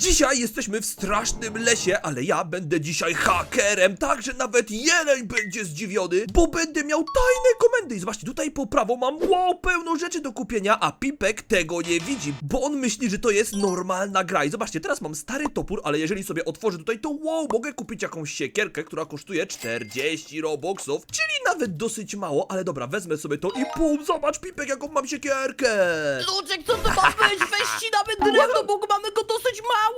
Dzisiaj jesteśmy w strasznym lesie, ale ja będę dzisiaj hakerem, tak że nawet jeleń będzie zdziwiony, bo będę miał tajne komendy. I zobaczcie, tutaj po prawo mam wow, pełno rzeczy do kupienia, a Pipek tego nie widzi, bo on myśli, że to jest normalna gra. I zobaczcie, teraz mam stary topór, ale jeżeli sobie otworzę tutaj, to wow, mogę kupić jakąś siekierkę, która kosztuje 40 robuxów, czyli nawet dosyć mało, ale dobra, wezmę sobie to i pum, zobacz Pipek, jaką mam siekierkę. Luczek, co to ma być? Weź ścinamy drewno, bo mamy go dosyć mało!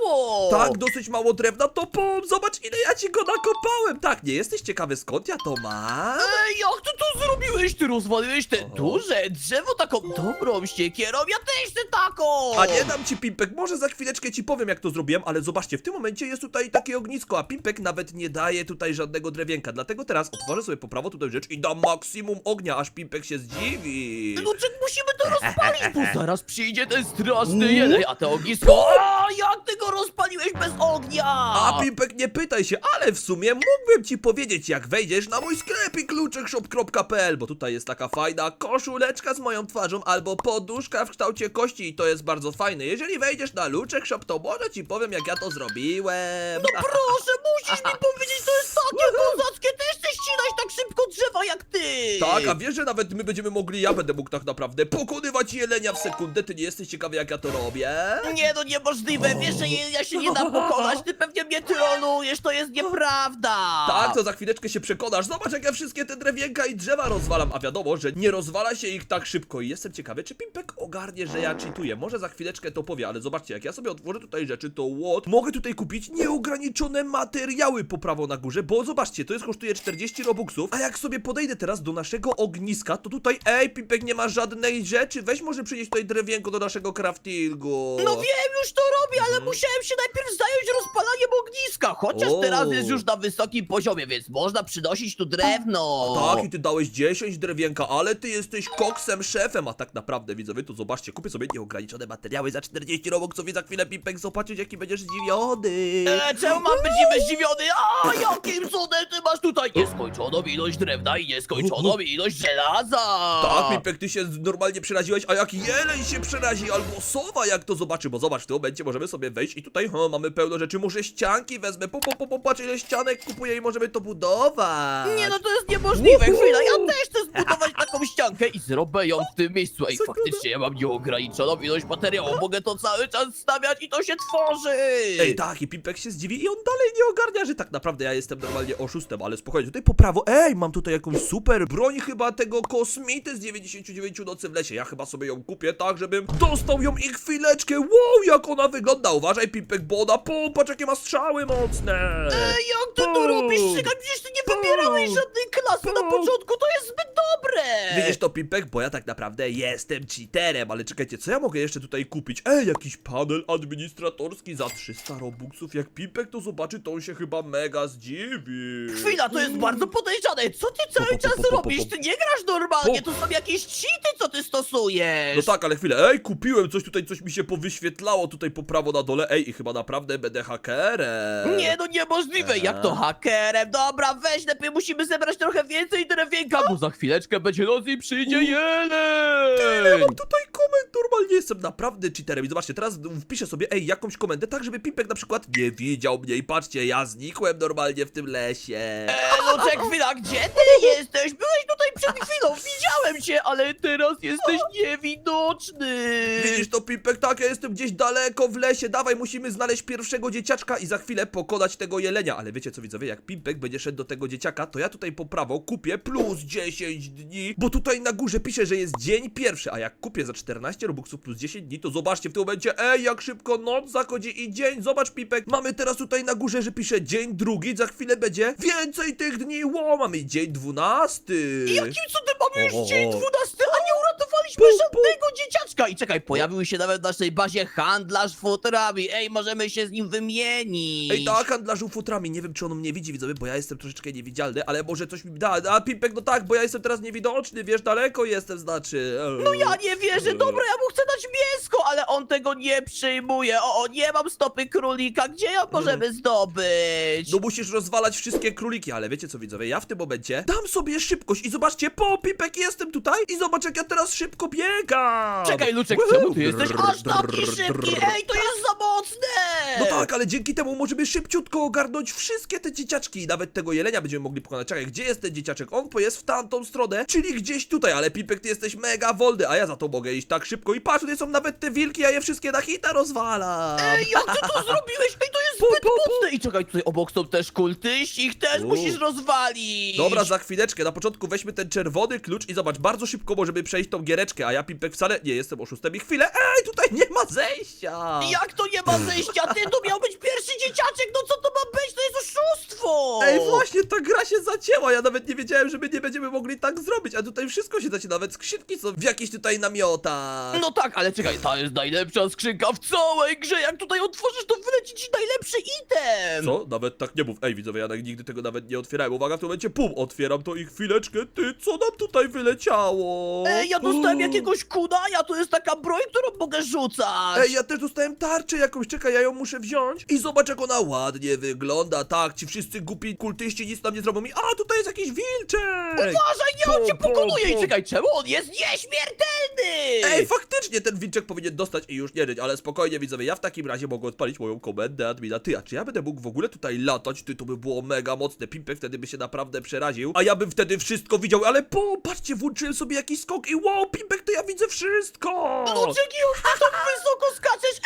Tak, dosyć mało drewna, to pum, zobacz ile ja ci go nakopałem. Tak, nie jesteś ciekawy skąd ja to mam? Ej, jak ty to zrobiłeś? Ty rozwaliłeś te duże drzewo taką dobrą siekierą, ja też chcę taką! A nie dam ci Pimpek, może za chwileczkę ci powiem jak to zrobiłem, ale zobaczcie, w tym momencie jest tutaj takie ognisko, a Pimpek nawet nie daje tutaj żadnego drewienka, dlatego teraz otworzę sobie po prawo tutaj rzecz i dam maksimum ognia, aż Pimpek się zdziwi. Luczek, musimy to rozpalić, bo zaraz przyjdzie ten straszny jeleń, a to ognisko... A, jak ty rozpaliłeś bez ognia? A Pimpek nie pytaj się, ale w sumie mógłbym ci powiedzieć jak wejdziesz na mój sklepik kluczekshop.pl, bo tutaj jest taka fajna koszuleczka z moją twarzą albo poduszka w kształcie kości i to jest bardzo fajne. Jeżeli wejdziesz na Luczek Shop, to może ci powiem jak ja to zrobiłem. No proszę, musisz mi powiedzieć, to jest takie kozackie, też tak szybko drzewa jak ty! Tak, a wiesz, że nawet my będziemy mogli, ja będę mógł tak naprawdę pokonywać jelenia w sekundę, ty nie jesteś ciekawy jak ja to robię? Nie, no niemożliwe, wiesz, że je- ja się nie dam pokonać, ty pewnie mnie trolujesz, to jest nieprawda! Tak, to za chwileczkę się przekonasz. Zobacz, jak ja wszystkie te drewienka i drzewa rozwalam. A wiadomo, że nie rozwala się ich tak szybko. I jestem ciekawy, czy Pimpek ogarnie, że ja cheatuję. Może za chwileczkę to powie, ale zobaczcie, jak ja sobie otworzę tutaj rzeczy, to what? Mogę tutaj kupić nieograniczone materiały po prawo na górze, bo zobaczcie, to jest kosztuje 40 robuxów. A jak sobie podejdę teraz do naszego ogniska, to tutaj, ej, Pimpek nie ma żadnej rzeczy. Weź może przynieść tutaj drewienko do naszego craftingu. No wiem, już to robię, ale musiałem się najpierw zająć rozpalaniem ogniska, chociaż O. teraz jest już na wysokim poziomie, więc można przynosić tu drewno. Tak, i ty dałeś 10 drewienka, ale ty jesteś koksem szefem, a tak naprawdę widzowie, to zobaczcie, kupię sobie nieograniczone materiały za 40 robuxów i za chwilę Pipek zobaczyć jaki będziesz zdziwiony. E, czemu mam być niby zdziwiony? A jakim cudem ty masz tutaj nieskończoną ilość drewna i nieskończoną ilość żelaza? Tak, Pipek, ty się normalnie przeraziłeś, a jak jeleń się przerazi, albo sowa jak to zobaczy, bo zobacz, w tym momencie możemy sobie wejść i tutaj ha, mamy pełno rzeczy, może ścianki wezmę, po, po, po, po, patrz ile ścianek kupuję i możemy to budować. Nie no, to jest niemożliwe, chwila, ja też chcę zbudować taką ściankę i zrobię ją w tym miejscu. Ej, faktycznie ja mam nieograniczoną ilość materiału, mogę to cały czas stawiać i to się tworzy. Ej, tak, i Pipek się zdziwi i on dalej nie ogarnia, że tak naprawdę ja jestem normalnie oszustem, ale spokojnie, tutaj po prawo, ej, mam tutaj jakąś super broń chyba tego kosmity z 99 nocy w lesie, ja chyba sobie ją kupię tak, żebym dostał ją i chwileczkę, wow, jak ona wygląda, uważaj Pipek, bo ona, popatrz jakie ma strzały mocne. Ej, jak ty to robisz? Czekaj, przecież Bum. żadnej klasy na początku, to jest zbyt dobre! Widzisz to, Pipek? Bo ja tak naprawdę jestem cheaterem, ale czekajcie, co ja mogę jeszcze tutaj kupić? Ej, jakiś panel administratorski za 300 robuxów. Jak Pipek to zobaczy, to on się chyba mega zdziwi. Chwila, to jest bardzo podejrzane. Co ty cały czas robisz? Ty nie grasz normalnie, to są jakieś cheaty, co ty stosujesz. No tak, ale chwilę, ej, kupiłem coś tutaj, coś mi się powyświetlało tutaj po prawo na dole, ej, i chyba naprawdę będę hakerem. Nie, no niemożliwe, jak to hakerem. Dobra, weź, lepiej musimy zebrać trochę więcej drewienka, bo za chwileczkę będzie noc i przyjdzie jeleń. Mam tutaj normalnie jestem naprawdę cheaterem i zobaczcie, teraz wpiszę sobie, ej, jakąś komendę, tak żeby Pipek na przykład nie widział mnie i patrzcie, ja znikłem normalnie w tym lesie. Eee, no czek, chwila, gdzie ty jesteś? Byłeś tutaj przed chwilą, widziałem cię, ale teraz jesteś niewidoczny. Widzisz to, Pipek, tak, ja jestem gdzieś daleko w lesie, dawaj, musimy znaleźć pierwszego dzieciaczka i za chwilę pokonać tego jelenia, ale wiecie co widzowie, jak Pipek będzie szedł do tego dzieciaka, to ja tutaj po prawo kupię plus 10 dni, bo tutaj na górze pisze, że jest dzień pierwszy, a jak kupię za 14 robuxów plus 10 dni, to zobaczcie w tym momencie, ej, jak szybko noc zachodzi i dzień, zobacz Pipek, mamy teraz tutaj na górze, że pisze dzień drugi, za chwilę będzie więcej tych dni, ło, mamy dzień 12. Jakim cudem mamy już O, dzień o. 12, a nie uratowaliśmy pu. żadnego dzieciaczka? I czekaj, pojawił się nawet w naszej bazie handlarz futrami. Ej, możemy się z nim wymienić. Ej, tak, handlarzu futrami, nie wiem czy on mnie widzi, widzowie, bo ja jestem troszeczkę niewidzialny, ale może coś mi da, a Pipek, no tak, bo ja jestem teraz niewidoczny, wiesz, daleko jestem, znaczy. No ja nie wierzę, dobra, ja mu chcę dać mięsko, ale on tego nie przyjmuje. O, o, nie mam stopy królika, gdzie ją możemy zdobyć? No musisz rozwalać wszystkie króliki, ale wiecie co widzowie, ja w tym momencie dam sobie szybkość i zobaczcie, po Pipek jestem tutaj i zobacz jak ja teraz szybko biegam! Czekaj, Luczek, Woohoo! czemu ty jesteś aż taki szybki? Ej, to jest za mocne! No tak, ale dzięki temu możemy szybciutko ogarnąć wszystkie te dzieciaczki i nawet tego jelenia będziemy mogli pokonać. Czekaj, gdzie jest ten dzieciaczek? On jest w tamtą stronę, czyli gdzieś tutaj, ale Pipek, ty jesteś mega wolny, a ja za to mogę iść tak szybko i patrz, tutaj są nawet te wilki, ja je wszystkie na hita rozwalam. Ej, jak ty to zrobiłeś? Ej, to zbyt mocne! I czekaj, tutaj obok są też kultyści, ich też U. musisz rozwalić! Dobra, za chwileczkę. Na początku weźmy ten czerwony klucz i zobacz, bardzo szybko możemy przejść tą giereczkę, a ja Pipek wcale nie jestem oszustem i chwilę. Ej, tutaj nie ma zejścia! Jak to nie ma zejścia? Ty, to miał być pierwszy dzieciaczek, no co to Ej, właśnie, ta gra się zacięła. Ja nawet nie wiedziałem, że my nie będziemy mogli tak zrobić, a tutaj wszystko się zacięło. Nawet skrzynki są w jakichś tutaj namiotach. No tak, ale czekaj, ta jest najlepsza skrzynka w całej grze. Jak tutaj otworzysz, to wyleci ci najlepszy item. Co? Nawet tak nie mów. Ej, widzowie, ja nigdy tego nawet nie otwierałem. Uwaga, w tym momencie, pum, otwieram to i chwileczkę. Ty, co nam tutaj wyleciało? Ej, ja dostałem jakiegoś kunaja, to jest taka broń, którą mogę rzucać. Ej, ja też dostałem tarczę jakąś, czekaj, ja ją muszę wziąć. I zobacz, jak ona ładnie wygląda. Tak, ci wszyscy głupi kultyści nic nam nie zrobią. I a, tutaj jest jakiś wilczek! Uważaj, nie, on cię pokonuje. I czekaj, czemu on jest nieśmiertelny? Ej, faktycznie ten wilczek powinien dostać i już nie żyć, ale spokojnie widzowie, ja w takim razie mogę odpalić moją komendę admina. Ty, a czy ja będę mógł w ogóle tutaj latać? Ty, to by było mega mocne. Pimpek wtedy by się naprawdę przeraził, a ja bym wtedy wszystko widział, ale po, patrzcie, włączyłem sobie jakiś skok i wow, Pimpek, to ja widzę wszystko! Luczek, już ty tak wysoko skaczesz.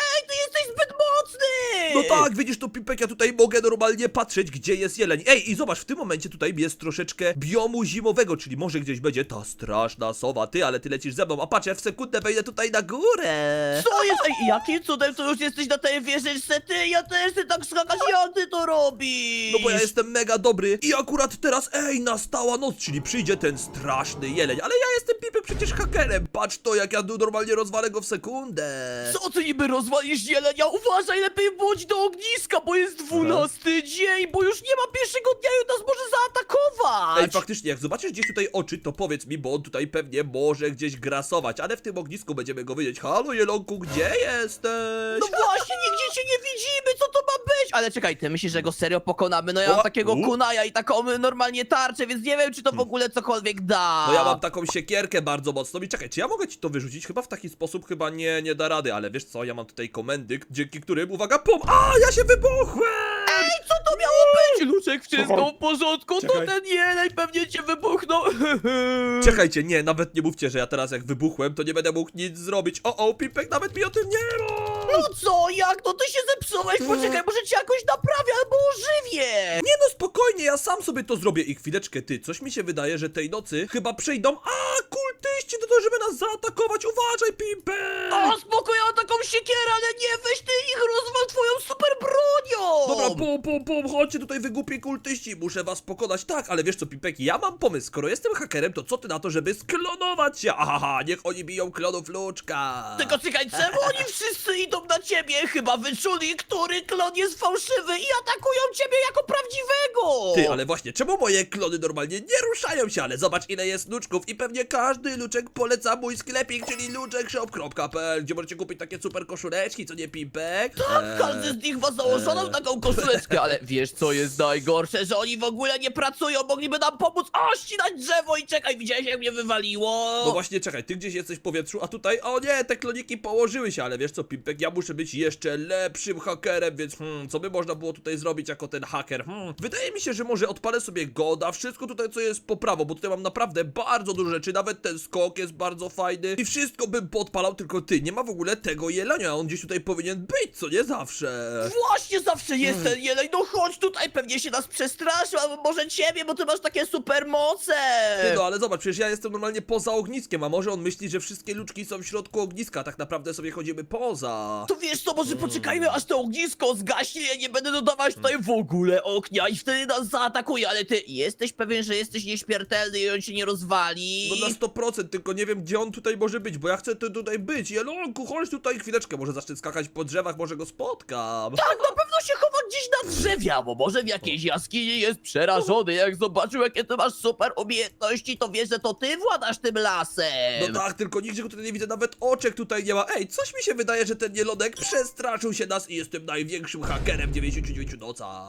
Tak, widzisz to Pimpek, ja tutaj mogę normalnie patrzeć, gdzie jest jeleń. Ej, i zobacz, w tym momencie tutaj jest troszeczkę biomu zimowego, czyli może gdzieś będzie ta straszna sowa. Ty, ale ty lecisz ze mną, a patrz, ja w sekundę wejdę tutaj na górę. Co jest? Ej, jakim cudem to już jesteś na tej wieżyczce? Ty, ja też chcę tak skakać, jak ty to robisz? No bo ja jestem mega dobry i akurat teraz, ej, nastała noc, czyli przyjdzie ten straszny jeleń, ale ja jestem Pipek przecież hakerem, patrz to, jak ja tu normalnie rozwalę go w sekundę. Co ty niby rozwalisz jelenia? Uważaj, lepiej bądź do ogniska, bo jest dwunasty dzień, bo już nie ma pierwszego dnia i nas może zaatakować! Ej, faktycznie, jak zobaczysz gdzieś tutaj oczy, to powiedz mi, bo on tutaj pewnie może gdzieś grasować, ale w tym ognisku będziemy go widzieć. Halo, jelonku, gdzie jesteś? No właśnie, nigdzie cię nie widzimy, co to ma być? Ale czekaj, ty myślisz, że go serio pokonamy? No ja mam O, takiego u. kunaja i taką y, normalnie tarczę, więc nie wiem, czy to w ogóle cokolwiek da. No ja mam taką siekierkę bardzo mocną i czekaj, czy ja mogę ci to wyrzucić? Chyba w taki sposób chyba nie, nie da rady, ale wiesz co, ja mam tutaj komendy, dzięki którym, uwaga, pum, a, ja się wybuchłem! Ej, co to miało być? Luczek, wszystko w porządku, to Czekaj. ten jeleń pewnie cię wybuchnął. Czekajcie, nie, nawet nie mówcie, że ja teraz jak wybuchłem, to nie będę mógł nic zrobić. O, o, Pipek nawet mi o tym nie ma! No co, jak? No ty się zepsułeś, poczekaj, może cię jakoś naprawię albo ożywię. Nie no, spokojnie, ja sam sobie to zrobię. I chwileczkę, ty, coś mi się wydaje, że tej nocy chyba przyjdą, a, kultyści do tego, żeby nas zaatakować. Uważaj, Pipek! O, spoko, ja mam taką siekierę, ale nie, weź ty ich rozwal twoją super bronią. Dobra, pum, pum, pum, chodźcie tutaj wy głupi kultyści, muszę was pokonać. Tak, ale wiesz co, Pipek, ja mam pomysł, skoro jestem hakerem, to co ty na to, żeby sklonować się? Aha, niech oni biją klonów Luczka. Tylko czekaj, czemu oni wszyscy idą na ciebie? Chyba wyczuli, który klon jest fałszywy i atakują ciebie jako prawdziwego! Ty, ale właśnie, czemu moje klony normalnie nie ruszają się? Ale zobacz ile jest luczków i pewnie każdy luczek poleca mój sklepik, czyli luczekshop.pl, gdzie możecie kupić takie super koszuleczki, co nie Pipek? Tak, Eee, każdy z nich ma założoną eee. taką ale wiesz co jest najgorsze? Że oni w ogóle nie pracują, mogliby nam pomóc o, ścinać drzewo i czekaj, widziałeś jak mnie wywaliło? No właśnie, czekaj, ty gdzieś jesteś w powietrzu, a tutaj, o nie, te kloniki położyły się, ale wiesz co, Pimpek, ja muszę być jeszcze lepszym hakerem, więc hmm, co by można było tutaj zrobić jako ten haker? Hmm, wydaje mi się, że może odpalę sobie goda, wszystko tutaj, co jest po prawo, bo tutaj mam naprawdę bardzo dużo rzeczy, nawet ten skok jest bardzo fajny i wszystko bym podpalał, tylko ty, nie ma w ogóle tego jelenia, a on gdzieś tutaj powinien być, co nie zawsze. Właśnie zawsze jest ten jeleń, no chodź tutaj, pewnie się nas przestraszył, albo może ciebie, bo ty masz takie super moce! Ty, no ale zobacz, przecież ja jestem normalnie poza ogniskiem, a może on myśli, że wszystkie luczki są w środku ogniska, a tak naprawdę sobie chodzimy poza. To wiesz co, może poczekajmy aż to ognisko zgaśnie, ja nie będę dodawać tutaj w ogóle ognia i wtedy nas zaatakuje, ale ty jesteś pewien, że jesteś nieśmiertelny i on się nie rozwali? No na 100%, tylko nie wiem gdzie on tutaj może być, bo ja chcę tu tutaj być. Jelonku, chodź tutaj chwileczkę, może zacznę skakać po drzewach, może go spotkam. Tak, na pewno się chowa gdzieś na drzewie, albo może w jakiejś jaskini jest przerażony, jak zobaczył jakie ty masz super umiejętności, to wie, że to ty władasz tym lasem! No tak, tylko nigdzie go tutaj nie widzę, nawet oczek tutaj nie ma. Ej, coś mi się wydaje, że ten jelonek przestraszył się nas i jestem największym hakerem w 99 nocach.